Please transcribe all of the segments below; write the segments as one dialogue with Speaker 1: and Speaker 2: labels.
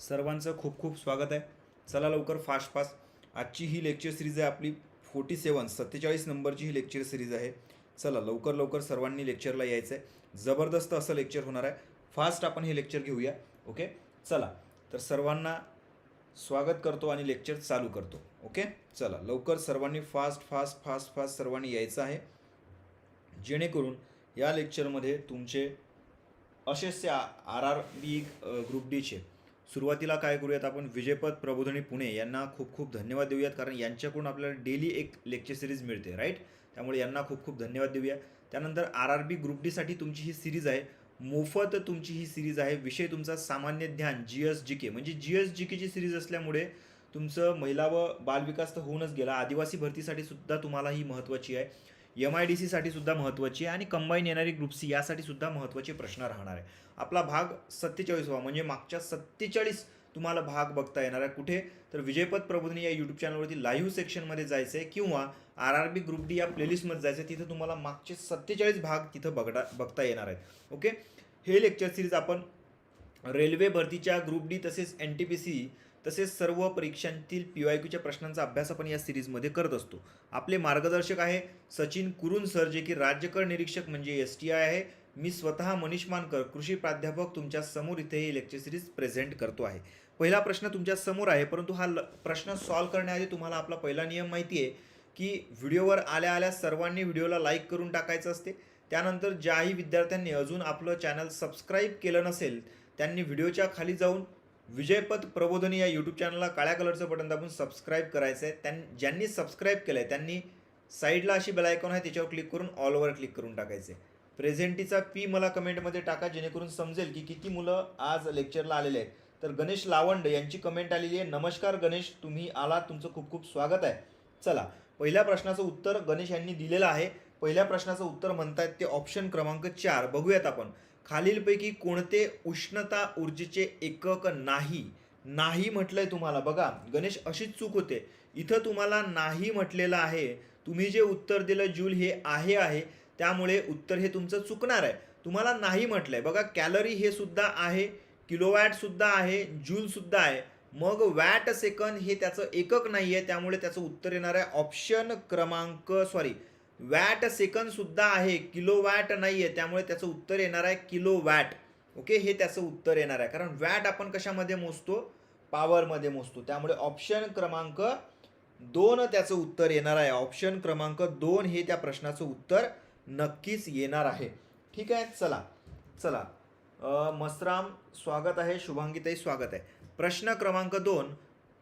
Speaker 1: सर्वांचं खूप खूप स्वागत आहे. चला लवकर फास्ट फास्ट. आजची ही लेक्चर सिरीज आहे आपली फोर्टी सेवन सत्तेचाळीस नंबरची ही लेक्चर सिरीज आहे. चला लवकर लवकर सर्वांनी लेक्चरला यायचं आहे जबरदस्त असं लेक्चर होणार आहे. फास्ट आपण हे लेक्चर घेऊया. ओके चला. तर सर्वांना स्वागत करतो आणि लेक्चर चालू करतो. ओके चला. लवकर सर्वांनी फास्ट फास्ट फास्ट फास्ट सर्वांनी यायचं आहे. जेणेकरून या लेक्चरमध्ये तुमचे असेच आर आर बी ग्रुप डीचे सुरुवातीला काय करूयात आपण? विजयपद प्रबोधनी पुणे यांना खूप खूप धन्यवाद देऊयात कारण यांच्याकडून आपल्याला डेली एक लेक्चर सिरीज मिळते राईट त्यामुळे यांना खूप खूप धन्यवाद देऊया. त्यानंतर आर आर बी ग्रुप डीसाठी तुमची ही सिरीज आहे. मोफत तुमची ही सिरीज आहे. विषय तुमचा सामान्य ध्यान जी एस जी के म्हणजे जी एस जी केची सिरीज असल्यामुळे तुमचं महिला व बालविकास तर होऊनच गेला. आदिवासी भरतीसाठी सुद्धा तुम्हाला ही महत्त्वाची आहे. एम आय डी सीसाठी सुद्धा महत्त्वाची आहे आणि कंबाईन येणारी ग्रुप सी यासाठी सुद्धा महत्त्वाचे प्रश्न राहणार आहे. आपला भाग सत्तेचाळीसवा म्हणजे मागच्या सत्तेचाळीस तुम्हाला भाग बघता येणार आहे. कुठे? तर विजयपद प्रबोधिनी या यूट्यूब चॅनलवरती लाईव्ह सेक्शनमध्ये जायचं आहे किंवा R R B group D या प्लेलिस्टमध्ये जायचं आहे तिथं तुम्हाला मागचे सत्तेचाळीस भाग तिथं बघता बघता येणार आहेत. ओके हे लेक्चर सिरीज आपण रेल्वे भरतीच्या ग्रुप डी तसेच एन टी पी सी तसेच सर्व परीक्षांतील पी वाय क्यूच्या प्रश्नांचा अभ्यास आपण या सिरीजमध्ये करत असतो. आपले मार्गदर्शक आहे सचिन कुरुन सर जे की राज्यकर निरीक्षक म्हणजे एस टी आय आहे. मी स्वतः मनीष मानकर कृषी प्राध्यापक तुमच्यासमोर इथे ही लेक्चर सिरीज प्रेझेंट करतो आहे. पहिला प्रश्न तुमच्यासमोर आहे परंतु हा ल- प्रश्न सॉल्व करण्याआधी तुम्हाला आपला पहिला नियम माहिती आहे की व्हिडिओवर आल्या आल्या सर्वांनी व्हिडिओला लाईक करून टाकायचं असते. त्यानंतर ज्याही विद्यार्थ्यांनी अजून आपलं चॅनल सबस्क्राईब केलं नसेल त्यांनी व्हिडिओच्या खाली जाऊन विजयपथ प्रबोधनी या यूट्यूब चॅनलला काळ्या कलरचं बटन दाबून सबस्क्राईब करायचं आहे त्यां ज्यांनी सबस्क्राईब केलं आहे त्यांनी साईडला अशी बेलायकॉन आहे त्याच्यावर क्लिक करून ऑलवर क्लिक करून टाकायचे प्रेझेंटीचा पी मला कमेंटमध्ये टाका जेणेकरून समजेल की किती मुलं आज लेक्चरला आलेले आहेत. तर गणेश लावंड यांची कमेंट आलेली आहे. नमस्कार गणेश तुम्ही आलात. तुमचं खूप खूप स्वागत आहे. चला पहिल्या प्रश्नाचं उत्तर गणेश यांनी दिलेलं आहे. पहिल्या प्रश्नाचं उत्तर म्हणतायत ते ऑप्शन क्रमांक चार. बघूयात आपण. खालीलपैकी कोणते उष्णता ऊर्जेचे एकक नाही नाही म्हटलं आहे तुम्हाला. बघा गणेश अशीच चूक होते. इथं तुम्हाला नाही म्हटलेलं आहे. तुम्ही जे उत्तर दिलं जूल हे आहे आहे त्यामुळे उत्तर हे तुमचं चुकणार आहे. तुम्हाला नाही म्हटलं आहे बघा कॅलरी हे सुद्धा आहे किलोवॅटसुद्धा आहे जूलसुद्धा आहे. मग वॅट सेकंद हे त्याचं एकक नाही आहे त्यामुळे त्याचं उत्तर येणार आहे ऑप्शन क्रमांक सॉरी वॅट सेकंद सुद्धा आहे किलो वॅट नाही आहे त्यामुळे त्याचं उत्तर येणार आहे किलो वॅट. ओके? हे त्याचं उत्तर येणार आहे. कारण वॅट आपण कशामध्ये मोजतो? पॉवरमध्ये मोजतो. त्यामुळे ऑप्शन क्रमांक दोन त्याचं उत्तर येणार आहे. ऑप्शन क्रमांक दोन हे त्या प्रश्नाचं उत्तर नक्कीच येणार आहे. ठीक आहे? चला. चला. मसराम स्वागत आहे. शुभांगीताई स्वागत आहे. प्रश्न क्रमांक दोन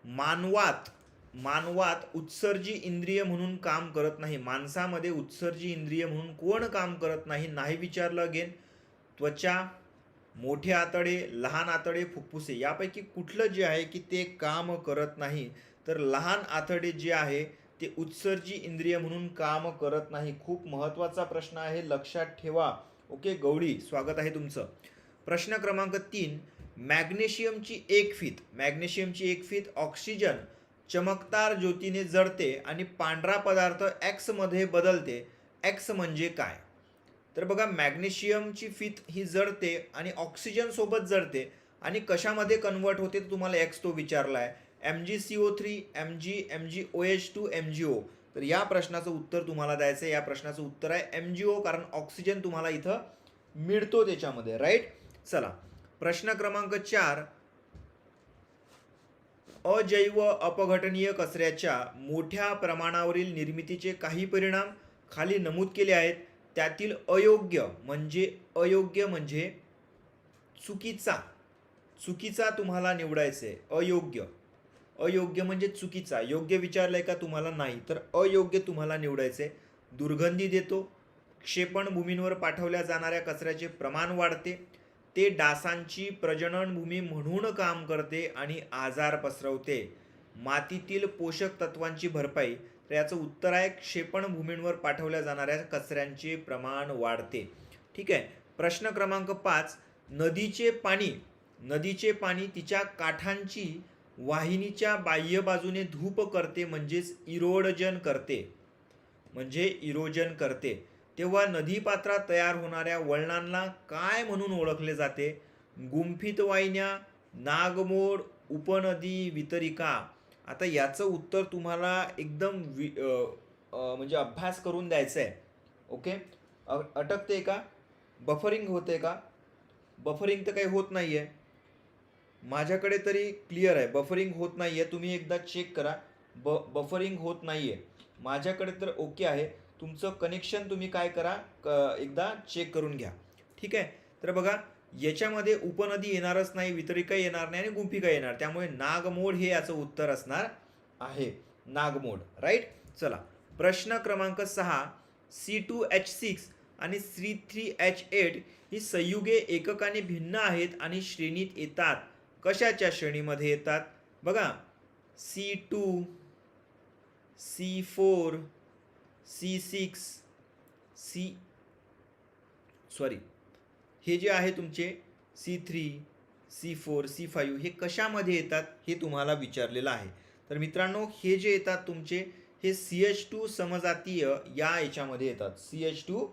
Speaker 1: मानवात मानवात उत्सर्जी इंद्रिय म्हणून काम करत नाही. माणसामध्ये उत्सर्जी इंद्रिय म्हणून कोण काम करत नाही नाही विचारलं अगेन. त्वचा मोठे आतडे लहान आतडे फुफ्फुसे यापैकी कुठलं जे आहे की ते काम करत नाही. तर लहान आतडे जे आहे ते उत्सर्जी इंद्रिय म्हणून काम करत नाही. खूप महत्त्वाचा प्रश्न आहे लक्षात ठेवा. ओके गवळी स्वागत आहे तुमचं. प्रश्न क्रमांक तीन मॅग्नेशियमची एक फीत. मॅग्नेशियमची एक फीत ऑक्सिजन. चमकदार ज्योतीने जळते आणि पांढरा पदार्थ एक्समध्ये बदलते. एक्स म्हणजे काय? तर बघा मॅग्नेशियमची फित ही जळते आणि ऑक्सिजनसोबत जळते आणि कशामध्ये कन्वर्ट होते तुम्हाला एक्स तो विचारला आहे M G C O three M G M G O H two M G O तर या प्रश्नाचं उत्तर तुम्हाला द्यायचं आहे. या प्रश्नाचं उत्तर आहे एम जी ओ कारण ऑक्सिजन तुम्हाला इथं मिळतो त्याच्यामध्ये. राईट चला. प्रश्न क्रमांक चार. अजैव अपघटनीय कचऱ्याच्या मोठ्या प्रमाणावरील निर्मितीचे काही परिणाम खाली नमूद केले आहेत. त्यातील अयोग्य म्हणजे अयोग्य म्हणजे चुकीचा चुकीचा तुम्हाला निवडायचं आहे अयोग्य. अयोग्य म्हणजे चुकीचा. योग्य विचारलंय का तुम्हाला? नाही. तर अयोग्य तुम्हाला निवडायचं आहे दुर्गंधी देतो. क्षेपण भूमींवर पाठवल्या जाणाऱ्या कचऱ्याचे प्रमाण वाढते. ते डासांची प्रजननभूमी म्हणून काम करते आणि आजार पसरवते. मातीतील पोषक तत्वांची भरपाई तर याचं उत्तर आहे क्षेपणभूमींवर पाठवल्या जाणाऱ्या कचऱ्यांचे प्रमाण वाढते. ठीक आहे? प्रश्न क्रमांक पाच नदीचे पाणी. नदीचे पाणी तिच्या काठांची वाहिनीच्या बाह्य बाजूने धूप करते म्हणजेच इरोडजन करते. म्हणजे इरोजन करते. तेव्हा नदीपात्रात तयार होणाऱ्या वळणांना काय म्हणून ओळखले जाते? गुंफित वाहिन्या नागमोड उपनदी वितरिका. आता याचं उत्तर तुम्हाला एकदम वि म्हणजे अभ्यास करून द्यायचं आहे ओके अटकते का? बफरिंग होते का? बफरिंग तर काही होत नाही आहे माझ्याकडे तरी क्लिअर आहे. बफरिंग होत नाही आहे तुम्ही एकदा चेक करा. ब बफरिंग होत नाही आहे माझ्याकडे तर ओके आहे. तुमचं कनेक्शन तुम्ही काय करा क एकदा चेक करून घ्या. ठीक आहे? तर बघा याच्यामध्ये उपनदी येणारच नाही वितरिका येणार नाही आणि गुंफिका येणार. त्यामुळे नागमोड हे याचं उत्तर असणार आहे. नागमोड. राईट चला. प्रश्न क्रमांक सहा सी टू एच सिक्स आणि सी थ्री एच एट ही संयुगे एककाने भिन्न आहेत आणि श्रेणीत येतात. कशाच्या श्रेणीमध्ये येतात? बघा. C two C four C six C sorry हे जे आहे तुमचे C three C four C five हे कशामध्ये येतात हे तुम्हाला विचारलेलं आहे. तर मित्रांनो हे जे येतात तुमचे हे सी एच टू समजातीय या याच्यामध्ये येतात. सी एच टू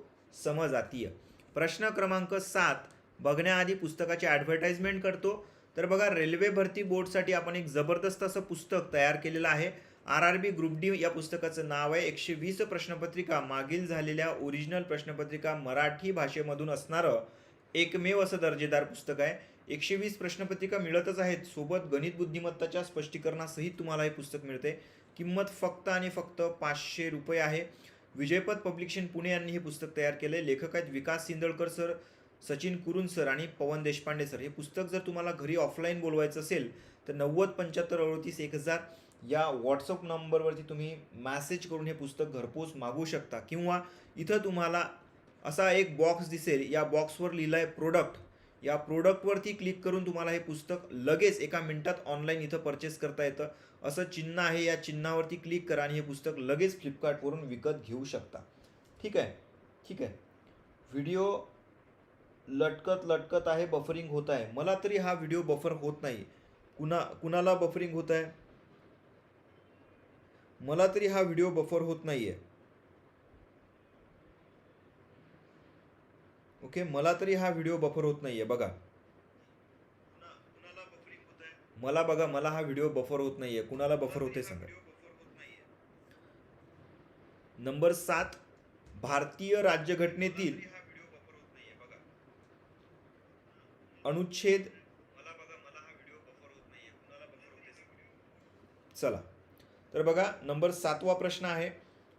Speaker 1: समजातीय. प्रश्न क्रमांक सात बघण्याआधी पुस्तकाची ॲडव्हर्टाइजमेंट करतो. तर बघा रेल्वे भरती बोर्डसाठी आपण एक जबरदस्त असं पुस्तक तयार केलेलं आहे. R R B group D या पुस्तकाचं नाव आहे एकशे वीस प्रश्नपत्रिका. मागील झालेल्या ओरिजिनल प्रश्नपत्रिका मराठी भाषेमधून असणारं एकमेव असं दर्जेदार पुस्तक आहे. एकशे वीस प्रश्नपत्रिका मिळतच आहेत. सोबत गणित बुद्धिमत्ताच्या स्पष्टीकरणासहित तुम्हाला हे पुस्तक मिळते किंमत फक्त आणि फक्त पाचशे रुपये आहे. विजयपथ पब्लिकेशन पुणे यांनी हे पुस्तक तयार केले लेखक आहेत विकास सिंदळकर सर सचिन कुरुन सर आणि पवन देशपांडे सर. हे पुस्तक जर तुम्हाला घरी ऑफलाईन बोलवायचं असेल तर नव्वद पंच्याहत्तर अडतीस एक हजार या व्हॉट्सअप नंबरवरती तुम्ही मॅसेज करून हे पुस्तक घरपोच मागवू शकता. किंवा इथं तुम्हाला असा एक बॉक्स दिसेल या बॉक्सवर लिहिलं आहे प्रोडक्ट या प्रोडक्टवरती क्लिक करून तुम्हाला हे पुस्तक लगेच एका मिनिटात ऑनलाईन इथं परचेस करता येतं. असं चिन्ह आहे या चिन्हावरती क्लिक करा आणि हे पुस्तक लगेच फ्लिपकार्टवरून विकत घेऊ शकता. ठीक आहे? ठीक आहे? व्हिडिओ लटकत लटकत आहे बफरिंग होत आहे. मला तरी हा व्हिडिओ बफर होत नाही. कुणा कुणाला बफरिंग होत आहे? मला तरी हा व्हिडिओ बफर होत नाही आहे ओके मला तरी हा व्हिडिओ बफर होत नाही आहे बघा. मला बघा मला हा व्हिडिओ बफर होत नाहीये. कुणाला बफर होते सांगा. नंबर सात भारतीय राज्यघटनेतील अनुच्छेद चला. तर बघा नंबर सातवा प्रश्न आहे.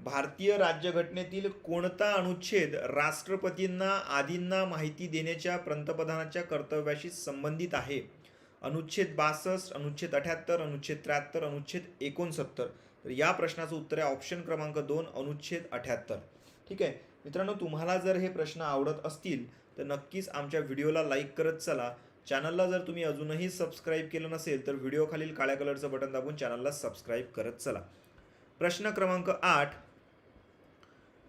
Speaker 1: भारतीय राज्यघटनेतील कोणता अनुच्छेद राष्ट्रपतींना आदींना माहिती देण्याच्या पंतप्रधानाच्या कर्तव्याशी संबंधित आहे? अनुच्छेद बासष्ट अनुच्छेद अठ्याहत्तर अनुच्छेद त्र्याहत्तर अनुच्छेद एकोणसत्तर. तर या प्रश्नाचं उत्तर आहे ऑप्शन क्रमांक दोन अनुच्छेद अठ्याहत्तर. ठीक आहे? मित्रांनो तुम्हाला जर हे प्रश्न आवडत असतील तर नक्कीच आमच्या व्हिडिओला लाईक करत चला. चॅनलला जर तुम्ही अजूनही सबस्क्राईब केलं नसेल तर व्हिडिओ खालील काळ्या कलरचं बटन दाबून चॅनलला सबस्क्राईब करत चला. प्रश्न क्रमांक आठ.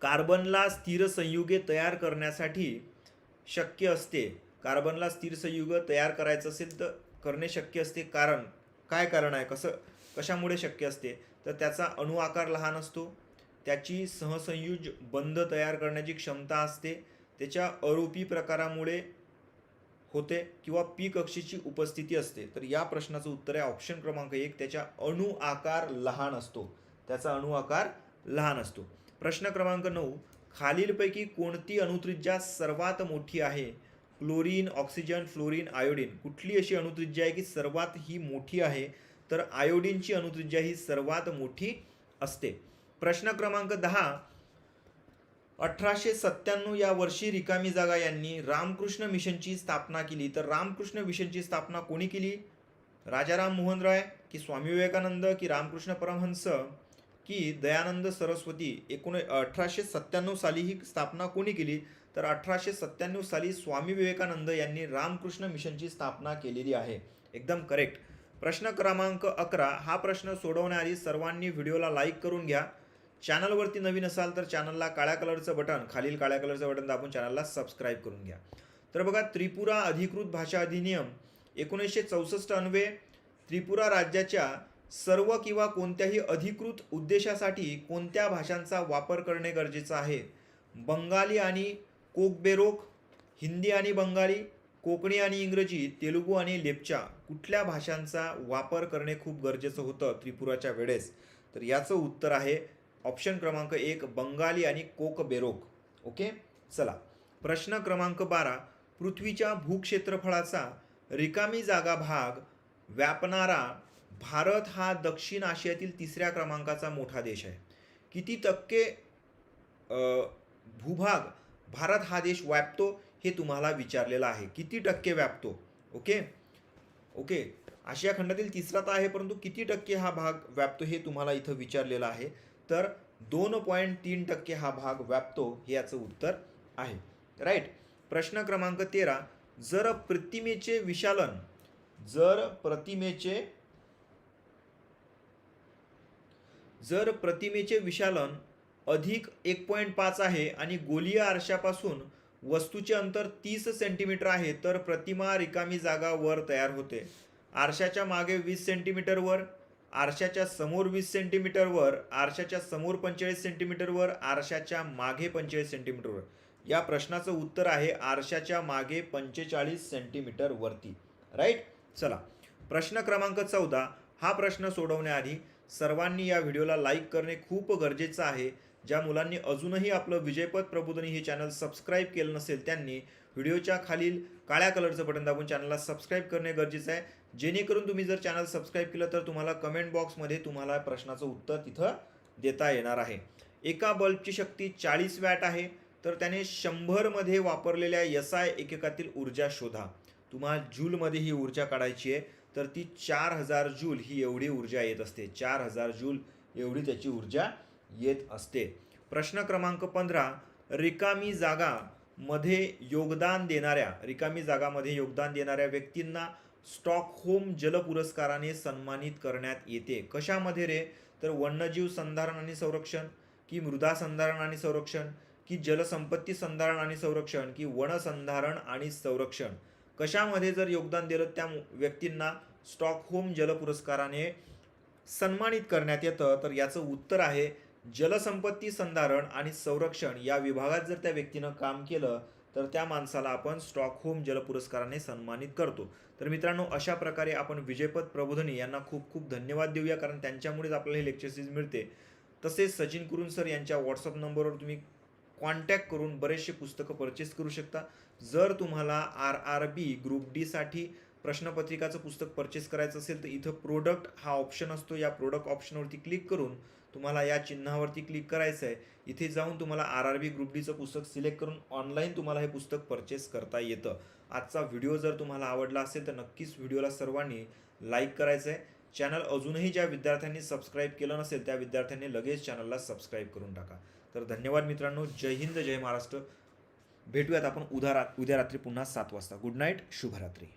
Speaker 1: कार्बनला स्थिर संयुगे तयार करण्यासाठी शक्य असते. कार्बनला स्थिर संयुग तयार करायचं असेल तर करणे शक्य असते. कारण काय कारण आहे? कसं कशामुळे शक्य असते? तर त्याचा अणुआकार लहान असतो. त्याची सहसंयुज बंध तयार करण्याची क्षमता असते. त्याच्या अरूपी प्रकारामुळे होते किंवा पी कक्षेची उपस्थिती असते तर या प्रश्नाचं उत्तर आहे ऑप्शन क्रमांक एक. त्याच्या अणु आकार लहान असतो. त्याचा अणु आकार लहान असतो. प्रश्न क्रमांक नऊ. खालीलपैकी कोणती अणुत्रिज्या सर्वात मोठी आहे? Chlorine oxygen fluorine iodine. कुठली अशी अणुत्रिज्या आहे की सर्वात ही मोठी आहे? तर आयोडीनची अणुत्रिज्या ही सर्वात मोठी असते. प्रश्न क्रमांक दहा. अठराशे सत्त्याण्णव या वर्षी रिकामी जागा यांनी रामकृष्ण मिशनची स्थापना केली. तर रामकृष्ण मिशनची स्थापना कोणी केली? राजाराम मोहन राय की स्वामी विवेकानंद की रामकृष्ण परमहंस की दयानंद सरस्वती? एकोण अठराशे सत्त्याण्णव साली ही स्थापना कोणी केली? तर अठराशे सत्त्याण्णव साली स्वामी विवेकानंद यांनी रामकृष्ण मिशनची स्थापना केलेली आहे. एकदम करेक्ट प्रश्न क्रमांक अकरा. हा प्रश्न सोडवण्याआधी सर्वांनी व्हिडिओला लाईक करून घ्या. चॅनलवरती नवीन असाल तर चॅनलला काळ्या कलरचं बटन खालील काळ्या कलरचं बटन दाबून चॅनलला सबस्क्राईब करून घ्या. तर बघा त्रिपुरा अधिकृत भाषा अधिनियम एकोणीसशे चौसष्ट अन्वे त्रिपुरा राज्याच्या सर्व किंवा कोणत्याही अधिकृत उद्देशासाठी कोणत्या भाषांचा वापर करणे गरजेचं आहे? बंगाली आणि कोकबेरोक हिंदी आणि बंगाली कोकणी आणि इंग्रजी तेलुगू आणि लेपचा कुठल्या भाषांचा वापर करणे खूप गरजेचं होतं त्रिपुराच्या वेळेस? तर याचं उत्तर आहे ऑप्शन क्रमांक एक बंगाली आणि कोक बेरोक ओके? चला. प्रश्न क्रमांक बारा पृथ्वीच्या भूक्षेत्रफळाचा रिकामी जागा भाग व्यापणारा भारत हा दक्षिण आशियातील तिसऱ्या क्रमांकाचा मोठा देश आहे. किती टक्के भूभाग भारत हा देश व्यापतो हे तुम्हाला विचारलेलं आहे. किती टक्के व्यापतो? ओके? ओके. आशिया खंडातील तिसरा तर आहे परंतु किती टक्के हा भाग व्यापतो हे तुम्हाला इथं विचारलेलं आहे. तर दोन पॉईंट तीन टक्के हा भाग व्यापतो हे याचं उत्तर आहे. राईट प्रश्न क्रमांक तेरा. जर प्रतिमेचे विशालन जर प्रतिमेचे जर प्रतिमेचे विशालन अधिक एक पॉईंट पाच आहे आणि गोलीय आरशापासून वस्तूचे अंतर तीस सेंटीमीटर आहे तर प्रतिमा रिकामी जागा वर तयार होते. आरशाच्या मागे वीस सेंटीमीटरवर आरशाच्या समोर वीस सेंटीमीटरवर आरशाच्या समोर पंचेचाळीस सेंटीमीटरवर आरशाच्या मागे पंचेचाळीस सेंटीमीटरवर या प्रश्नाचं उत्तर आहे आरशाच्या मागे पंचेचाळीस सेंटीमीटरवरती राईट चला. प्रश्न क्रमांक चौदा. हा प्रश्न सोडवण्याआधी सर्वांनी या व्हिडिओला लाईक करणे खूप गरजेचं आहे. ज्या मुलांनी अजूनही आपलं विजयपद प्रबोधनी हे चॅनल सबस्क्राईब केलं नसेल त्यांनी व्हिडिओच्या खालील काळ्या कलरचं बटन दाबून चॅनलला सबस्क्राईब करणे गरजेचं आहे. जेणेकरून तुम्ही जर चॅनल सबस्क्राईब केलं तर तुम्हाला कमेंट बॉक्समध्ये तुम्हाला प्रश्नाचं उत्तर तिथं देता येणार आहे. एका बल्बची शक्ती चाळीस वॅट आहे तर त्याने शंभरमध्ये वापरलेल्या यसाय आय एककातील ऊर्जा शोधा. तुम्हाला जूलमध्ये ही ऊर्जा काढायची आहे तर ती चार हजार जूल ही एवढी ऊर्जा येत असते. चार हजार जूल एवढी त्याची ऊर्जा येत असते. प्रश्न क्रमांक पंधरा रिकामी जागा मध्ये योगदान देणाऱ्या रिकामी जागामध्ये योगदान देणाऱ्या व्यक्तींना स्टॉकहोम जल पुरस्काराने सन्मानित करण्यात येते. कशामध्ये रे? तर वन्यजीव संधारण आणि संरक्षण की मृदा संधारण आणि संरक्षण की जलसंपत्ती संधारण आणि संरक्षण की वन संधारण आणि संरक्षण. कशामध्ये जर योगदान दिलं त्या व्यक्तींना स्टॉकहोम जल पुरस्काराने सन्मानित करण्यात येतं तर याचं उत्तर आहे जलसंपत्ती संधारण आणि संरक्षण या विभागात जर त्या व्यक्तीनं काम केलं तर त्या माणसाला आपण स्टॉकहोम जल पुरस्काराने सन्मानित करतो. तर मित्रांनो अशा प्रकारे आपण विजयपद प्रबोधनी यांना खूप खूप धन्यवाद देऊया कारण त्यांच्यामुळेच आपल्याला हे लेक्चर सीरीज मिळते. तसेच सचिन कुरुन सर यांच्या व्हॉट्सअप नंबरवर तुम्ही कॉन्टॅक्ट करून बरेचसे पुस्तकं परचेस करू शकता. जर तुम्हाला आर आर बी ग्रुप डीसाठी प्रश्नपत्रिकाचं पुस्तक परचेस करायचं असेल तर इथं प्रोडक्ट हा ऑप्शन असतो. या प्रोडक्ट ऑप्शनवरती क्लिक करून तुम्हाला या चिन्हावरती क्लिक करायचं आहे इथे जाऊन तुम्हाला आर आर बी ग्रुप डीचं पुस्तक सिलेक्ट करून ऑनलाईन तुम्हाला हे पुस्तक परचेस करता येतं. आजचा व्हिडिओ जर तुम्हाला आवडला असेल तर नक्कीच व्हिडिओला सर्वांनी लाईक करायचं आहे चॅनल अजूनही ज्या विद्यार्थ्यांनी सबस्क्राईब केलं नसेल त्या विद्यार्थ्यांनी लगेच चॅनलला सबस्क्राईब करून टाका. तर धन्यवाद मित्रांनो. जय हिंद जय महाराष्ट्र. भेटूयात आपण उद्या रा उद्या रात्री पुन्हा सात वाजता. गुड नाईट शुभरात्री.